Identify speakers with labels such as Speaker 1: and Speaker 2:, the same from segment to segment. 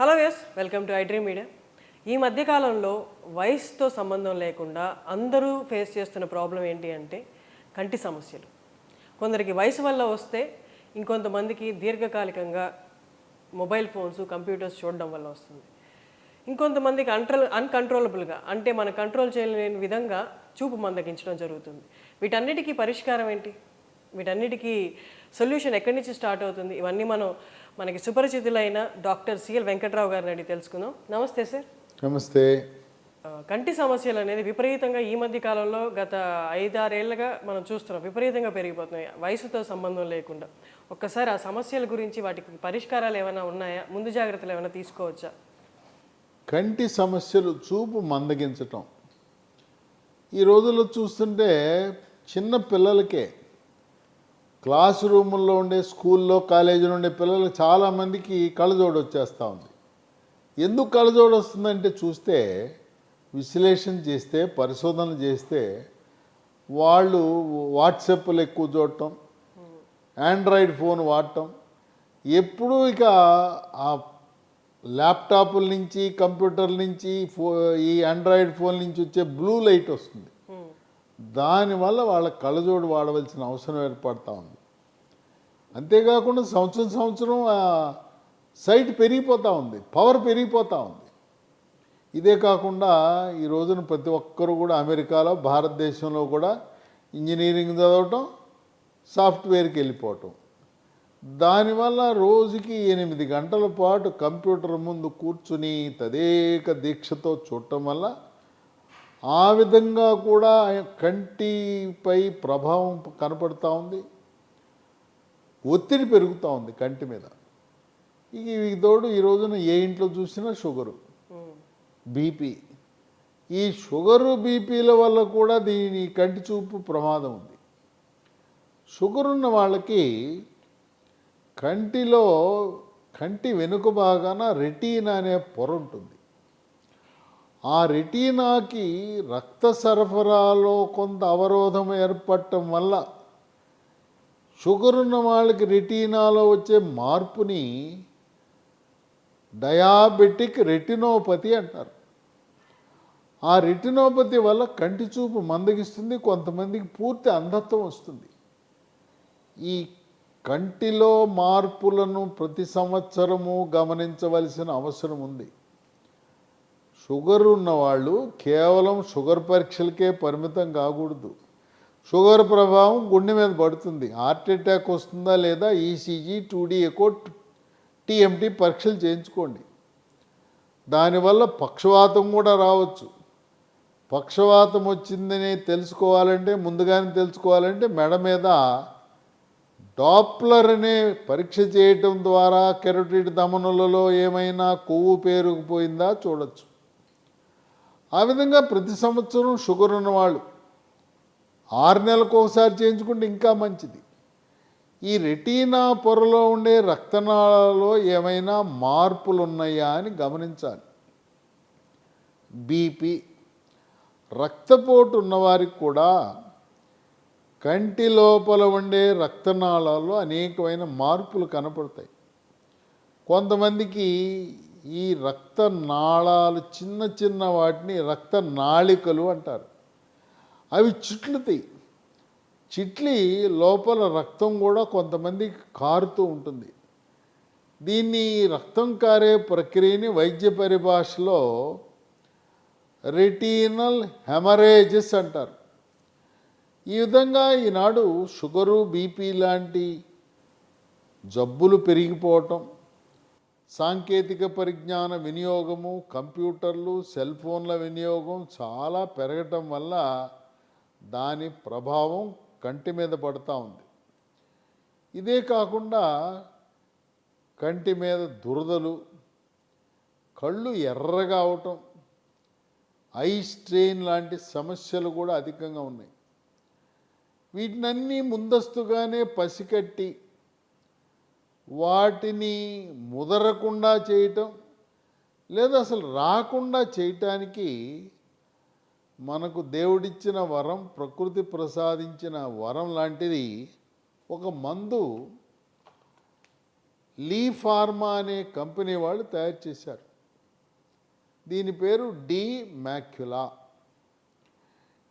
Speaker 1: Hello yes welcome to iDream media ఈ మధ్యకాలంలో వయసుతో సంబంధం లేకుండా అందరూ ఫేస్ చేస్తున్న ప్రాబ్లం ఏంటి అంటే కంటి సమస్యలు. కొందరికి వయసు వల్ల వస్తే ఇంకొంతమందికి దీర్ఘకాలికంగా మొబైల్ ఫోన్స్ కంప్యూటర్స్ చూడడం వల్ల వస్తుంది. ఇంకొంతమందికి అంట్రల్ అన్కంట్రోలబుల్గా అంటే మన కంట్రోల్ చేయలేని విధంగా చూపు మందగించడం జరుగుతుంది. వీటన్నిటికీ పరిష్కారం ఏంటి? వీటన్నిటికీ సొల్యూషన్ ఎక్కడి నుంచి స్టార్ట్ అవుతుంది? ఇవన్నీ మనం మనకి సుపరిచితులైన డాక్టర్ సిఎల్ వెంకట్రావు గారిని అడిగి తెలుసుకుందాం. నమస్తే సార్.
Speaker 2: నమస్తే.
Speaker 1: కంటి సమస్యలు అనేది విపరీతంగా ఈ మధ్య కాలంలో గత ఐదారేళ్ళుగా మనం చూస్తున్నాం. విపరీతంగా పెరిగిపోతున్నాయి. వయసుతో సంబంధం లేకుండా. ఒక్కసారి ఆ సమస్యల గురించి వాటికి పరిష్కారాలు ఏమైనా ఉన్నాయా? ముందు జాగ్రత్తలు ఏమైనా తీసుకోవచ్చా?
Speaker 2: కంటి సమస్యలు చూపు మందగించటం. ఈ రోజుల్లో చూస్తుంటే చిన్న పిల్లలకే క్లాస్ రూముల్లో ఉండే స్కూల్లో కాలేజీలో ఉండే పిల్లలకు చాలామందికి కళ్ళజోడు వచ్చేస్తూ ఉంది. ఎందుకు కళ్ళజోడు వస్తుందంటే చూస్తే విశ్లేషణ చేస్తే పరిశోధన చేస్తే వాళ్ళు వాట్సాప్లు ఎక్కువ చూడటం ఆండ్రాయిడ్ ఫోన్ వాడటం ఎప్పుడూ ఇక ఆ ల్యాప్టాప్ల నుంచి కంప్యూటర్ల నుంచి ఫో ఈ ఆండ్రాయిడ్ ఫోన్ నుంచి వచ్చే బ్లూ లైట్ వస్తుంది. దానివల్ల వాళ్ళ కళ్ళజోడు వాడవలసిన అవసరం ఏర్పడుతూ ఉంది. అంతేకాకుండా సంవత్సరం సంవత్సరం సైట్ పెరిగిపోతూ ఉంది పవర్ పెరిగిపోతూ ఉంది. ఇదే కాకుండా ఈ రోజున ప్రతి ఒక్కరు కూడా అమెరికాలో భారతదేశంలో కూడా ఇంజనీరింగ్ చదవటం సాఫ్ట్వేర్కి వెళ్ళిపోవటం. దానివల్ల రోజుకి ఎనిమిది గంటల పాటు కంప్యూటర్ ముందు కూర్చుని తదేక దీక్షతో చూడటం వల్ల ఆ విధంగా కూడా కంటిపై ప్రభావం కనపడుతూ ఉంది. ఒత్తిడి పెరుగుతూ ఉంది కంటి మీద. ఇక ఈ తోడు ఈ రోజున ఏ ఇంట్లో చూసినా షుగరు. బీపీ. ఈ షుగరు బీపీల వల్ల కూడా దీని కంటి చూపు ప్రమాదం ఉంది. షుగర్ ఉన్న వాళ్ళకి కంటిలో కంటి వెనుక భాగాన రెటీనా అనే పొర ఉంటుంది. ఆ రెటీనాకి రక్త సరఫరాలో కొంత అవరోధం ఏర్పడటం వల్ల షుగర్ ఉన్న వాళ్ళకి రెటీనాలో వచ్చే మార్పుని డయాబెటిక్ రెటినోపతి అంటారు. ఆ రెటినోపతి వల్ల కంటి చూపు మందగిస్తుంది కొంతమందికి పూర్తి అంధత్వం వస్తుంది. ఈ కంటిలో మార్పులను ప్రతి సంవత్సరము గమనించవలసిన అవసరం ఉంది. షుగర్ ఉన్నవాళ్ళు కేవలం షుగర్ పరీక్షలకే పరిమితం కాకూడదు. షుగర్ ప్రభావం గుండె మీద పడుతుంది. హార్ట్ అటాక్ వస్తుందా లేదా? ఈసీజీ టూడీ ఎకో టీఎంటీ పరీక్షలు చేయించుకోండి. దానివల్ల పక్షవాతం కూడా రావచ్చు. పక్షవాతం వచ్చిందని తెలుసుకోవాలంటే ముందుగానే తెలుసుకోవాలంటే మెడ మీద డాప్లర్ అనే పరీక్ష చేయటం ద్వారా కెరటిడ్ దమనులలో ఏమైనా కొవ్వు పేరుకుపోయిందా? చూడొచ్చు. ఆ విధంగా ప్రతి సంవత్సరం షుగర్ ఉన్నవాళ్ళు ఆరు నెలలకు ఒకసారి చేయించుకుంటే ఇంకా మంచిది. ఈ రెటీనా పొరలో ఉండే రక్తనాళాలలో ఏమైనా మార్పులు ఉన్నాయా అని గమనించాలి. బీపీ రక్తపోటు ఉన్నవారికి కూడా కంటి లోపల ఉండే రక్తనాళాల్లో అనేకమైన మార్పులు కనపడతాయి. కొంతమందికి ఈ రక్త నాళాలు చిన్న చిన్న వాటిని రక్త నాళికలు అంటారు. అవి చిట్లుతాయి. చిట్లి లోపల రక్తం కూడా కొంతమంది కారుతూ ఉంటుంది. దీన్ని రక్తం కారే ప్రక్రియని వైద్య పరిభాషలో రెటీనల్ హెమరేజెస్ అంటారు. ఈ విధంగా ఈనాడు షుగరు బీపీ లాంటి జబ్బులు పెరిగిపోవటం సాంకేతిక పరిజ్ఞాన వినియోగము కంప్యూటర్లు సెల్ ఫోన్ల వినియోగం చాలా పెరగటం వల్ల దాని ప్రభావం కంటి మీద పడుతూ ఉంది. ఇదే కాకుండా కంటి మీద దురదలు కళ్ళు ఎర్రగా అవటం ఐ స్ట్రెయిన్ లాంటి సమస్యలు కూడా అధికంగా ఉన్నాయి. వీటినన్నీ ముందస్తుగానే పసికట్టి వాటిని ముదరకుండా చేయటం లేదా అసలు రాకుండా చేయటానికి మనకు దేవుడిచ్చిన వరం ప్రకృతి ప్రసాదించిన వరం లాంటిది ఒక మందు లీ ఫార్మా అనే కంపెనీ వాళ్ళు తయారు చేశారు. దీని పేరు డి మ్యాక్యులా.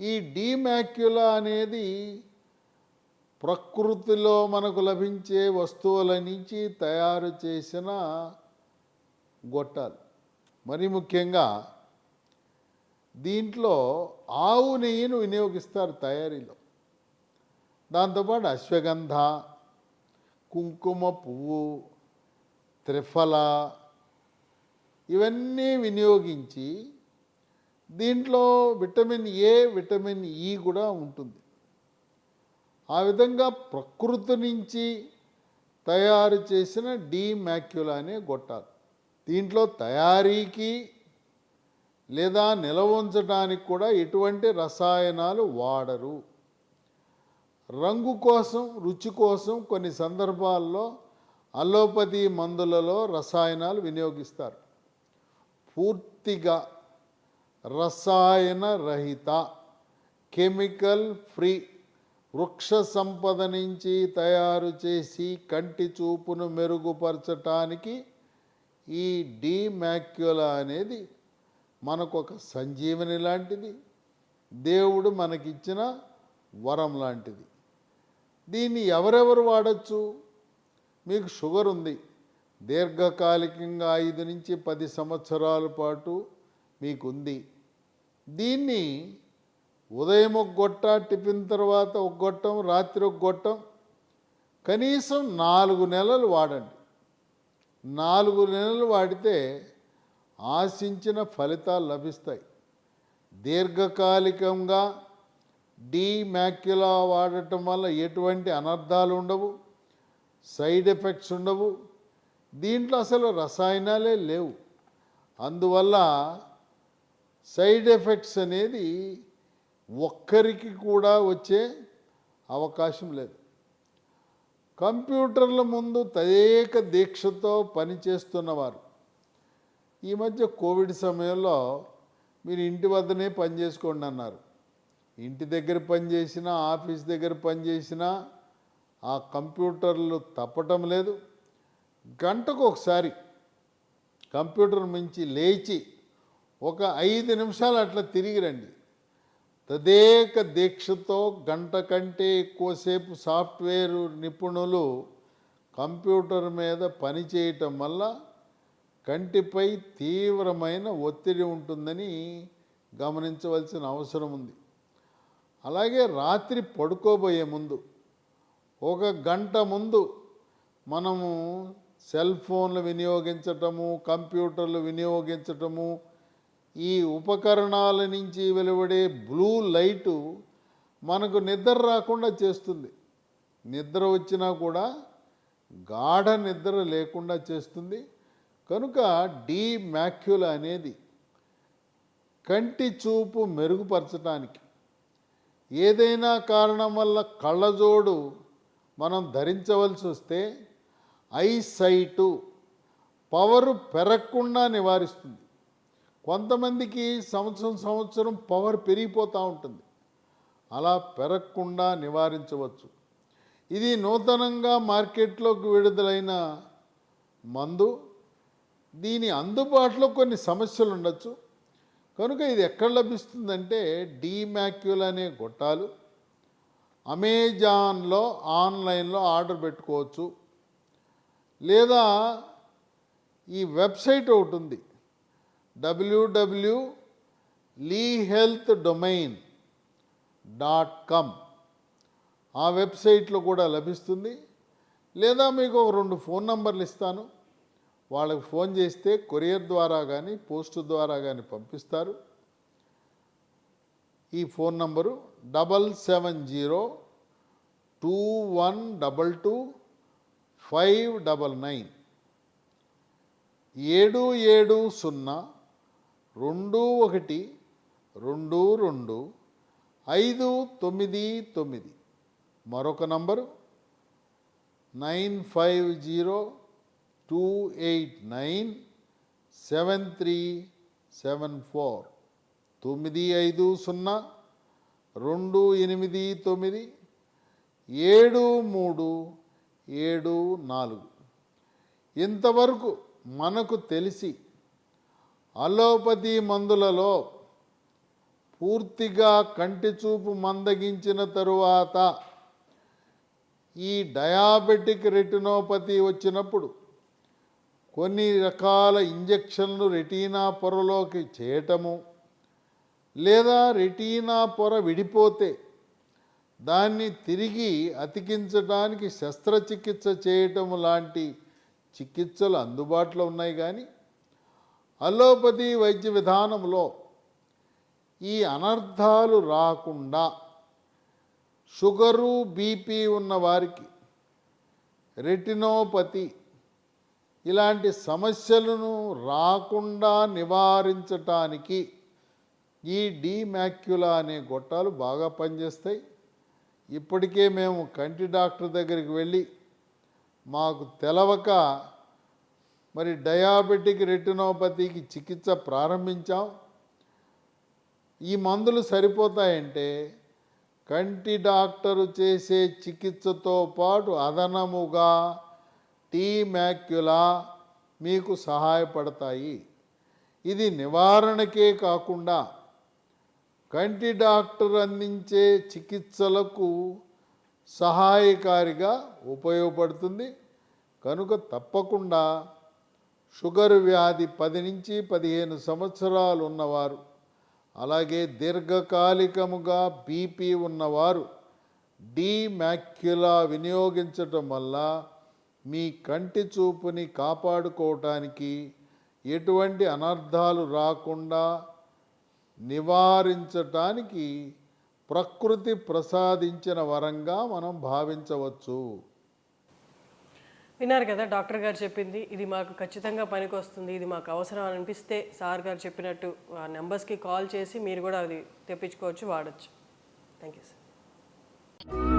Speaker 2: ఈ డి మ్యాక్యులా అనేది ప్రకృతిలో మనకు లభించే వస్తువుల నుంచి తయారు చేసిన గొట్టాలు. మరి ముఖ్యంగా దీంట్లో ఆవు నెయ్యిని వినియోగిస్తారు తయారీలో. దాంతోపాటు అశ్వగంధ కుంకుమ పువ్వు త్రిఫల ఇవన్నీ వినియోగించి దీంట్లో విటమిన్ ఏ విటమిన్ ఈ కూడా ఉంటుంది. ఆ విధంగా ప్రకృతి నుంచి తయారు చేసిన డీమాక్యులా అనే గొట్టాలు. దీంట్లో తయారీకి లేదా నిల్వ ఉంచడానికి కూడా ఎటువంటి రసాయనాలు వాడరు. రంగు కోసం రుచి కోసం కొన్ని సందర్భాల్లో అలోపతి మందులలో రసాయనాలు వినియోగిస్తారు. పూర్తిగా రసాయన రహిత కెమికల్ ఫ్రీ వృక్ష సంపద నుంచి తయారు చేసి కంటి చూపును మెరుగుపరచటానికి ఈ డీమాక్యులా అనేది మనకు ఒక సంజీవని లాంటిది. దేవుడు మనకిచ్చిన వరం లాంటిది. దీన్ని ఎవరెవరు వాడచ్చు? మీకు షుగర్ ఉంది. దీర్ఘకాలికంగా ఐదు నుంచి పది సంవత్సరాల పాటు మీకుంది. దీన్ని ఉదయం ఒక గొట్ట టిఫిన్ తర్వాత ఒక గొట్టం రాత్రి ఒక గొట్టం. కనీసం నాలుగు నెలలు వాడండి. నాలుగు నెలలు వాడితే ఆశించిన ఫలితాలు లభిస్తాయి. దీర్ఘకాలికంగా డీ మ్యాక్యులా వాడటం వల్ల ఎటువంటి అనర్థాలు ఉండవు సైడ్ ఎఫెక్ట్స్ ఉండవు. దీంట్లో అసలు రసాయనాలే లేవు. అందువల్ల సైడ్ ఎఫెక్ట్స్ అనేది ఒక్కరికి కూడా వచ్చే అవకాశం లేదు. కంప్యూటర్ల ముందు తదేక దీక్షతో పనిచేస్తున్నవారు ఈ మధ్య కోవిడ్ సమయంలో మీరు ఇంటి వద్దనే పని చేసుకోండి అన్నారు. ఇంటి దగ్గర పనిచేసినా ఆఫీస్ దగ్గర పనిచేసినా ఆ కంప్యూటర్లు తప్పటం లేదు. గంటకు ఒకసారి కంప్యూటర్ నుంచి లేచి ఒక ఐదు నిమిషాలు అట్లా తిరిగి రండి. తదేక దీక్షతో గంట కంటే ఎక్కువసేపు సాఫ్ట్వేర్ నిపుణులు కంప్యూటర్ మీద పని చేయటం వల్ల కంటిపై తీవ్రమైన ఒత్తిడి ఉంటుందని గమనించవలసిన అవసరం ఉంది. అలాగే రాత్రి పడుకోబోయే ముందు ఒక గంట ముందు మనము సెల్ ఫోన్లు వినియోగించటము కంప్యూటర్లు వినియోగించటము ఈ ఉపకరణాల నుంచి వెలువడే బ్లూ లైటు మనకు నిద్ర రాకుండా చేస్తుంది. నిద్ర వచ్చినా కూడా గాఢ నిద్ర లేకుండా చేస్తుంది. కనుక డీ మ్యాక్యుల అనేది కంటి చూపు మెరుగుపరచడానికి ఏదైనా కారణం వల్ల కళ్ళజోడు మనం ధరించవలసి వస్తే ఐ సైటు పవరు పెరగకుండా నివారిస్తుంది. కొంతమందికి సంవత్సరం సంవత్సరం పవర్ పెరిగిపోతూ ఉంటుంది. అలా పెరగకుండా నివారించవచ్చు. ఇది నూతనంగా మార్కెట్లోకి విడుదలైన మందు. దీని అందుబాటులో కొన్ని సమస్యలు ఉండొచ్చు. కనుక ఇది ఎక్కడ లభిస్తుందంటే డీమ్యాక్యుల్ అనే గొట్టాలు. అమెజాన్లో ఆన్లైన్లో ఆర్డర్ పెట్టుకోవచ్చు. లేదా ఈ వెబ్సైట్ ఒకటి ఉంది. W W lee health domain dot com ఆ వెబ్సైట్లో కూడా లభిస్తుంది. లేదా మీకు ఒక రెండు ఫోన్ నంబర్లు ఇస్తాను. వాళ్ళకి ఫోన్ చేస్తే కొరియర్ ద్వారా కానీ పోస్ట్ ద్వారా కానీ పంపిస్తారు. ఈ phone number double seven zero two one double two five double nine ఏడు ఏడు సున్నా రెండు ఒకటి రెండు రెండు ఐదు తొమ్మిది తొమ్మిది. మరొక number nine five zero two eight nine seven three seven four. తొమ్మిది ఐదు సున్నా రెండు ఎనిమిది తొమ్మిది ఏడు మూడు ఏడు నాలుగు. ఇంతవరకు మనకు తెలిసి అలోపతి మందులలో పూర్తిగా కంటి చూపు మందగించిన తరువాత ఈ డయాబెటిక్ రెటినోపతి వచ్చినప్పుడు కొన్ని రకాల ఇంజెక్షన్లు రెటీనా పొరలోకి చేయటము లేదా రెటీనా పొర విడిపోతే దాన్ని తిరిగి అతికించడానికి శస్త్రచికిత్స చేయటం లాంటి చికిత్సలు అందుబాటులో ఉన్నాయి కానీ అలోపతి వైద్య విధానంలో ఈ అనర్థాలు రాకుండా షుగరు బీపీ ఉన్న వారికి రెటినోపతి ఇలాంటి సమస్యలను రాకుండా నివారించటానికి ఈ డీమాక్యులా అనే గొట్టాలు బాగా పనిచేస్తాయి. ఇప్పటికే మేము కంటి డాక్టర్ దగ్గరికి వెళ్ళి మాకు తెలవక మరి డయాబెటిక్ రెటినోపతికి చికిత్స ప్రారంభించాం. ఈ మందులు సరిపోతాయంటే కంటి డాక్టరు చేసే చికిత్సతో పాటు అదనముగా టీ మ్యాక్యులా మీకు సహాయపడతాయి. ఇది నివారణకే కాకుండా కంటి డాక్టర్ అందించే చికిత్సలకు సహాయకారిగా ఉపయోగపడుతుంది. కనుక తప్పకుండా షుగర్ వ్యాధి పది నుంచి పదిహేను సంవత్సరాలు ఉన్నవారు అలాగే దీర్ఘకాలికముగా బీపీ ఉన్నవారు డీమాక్యులా వినియోగించటం వల్ల మీ కంటి చూపుని కాపాడుకోవటానికి ఎటువంటి అనర్థాలు రాకుండా నివారించటానికి ప్రకృతి ప్రసాదించిన వరంగా మనం భావించవచ్చు.
Speaker 1: విన్నారు కదా డాక్టర్ గారు చెప్పింది ఇది మాకు ఖచ్చితంగా పనికొస్తుంది ఇది మాకు అవసరం అని అనిపిస్తే సార్ గారు చెప్పినట్టు ఆ నెంబర్స్కి కాల్ చేసి మీరు కూడా అది తెప్పించుకోవచ్చు వాడచ్చు. Thank you sir.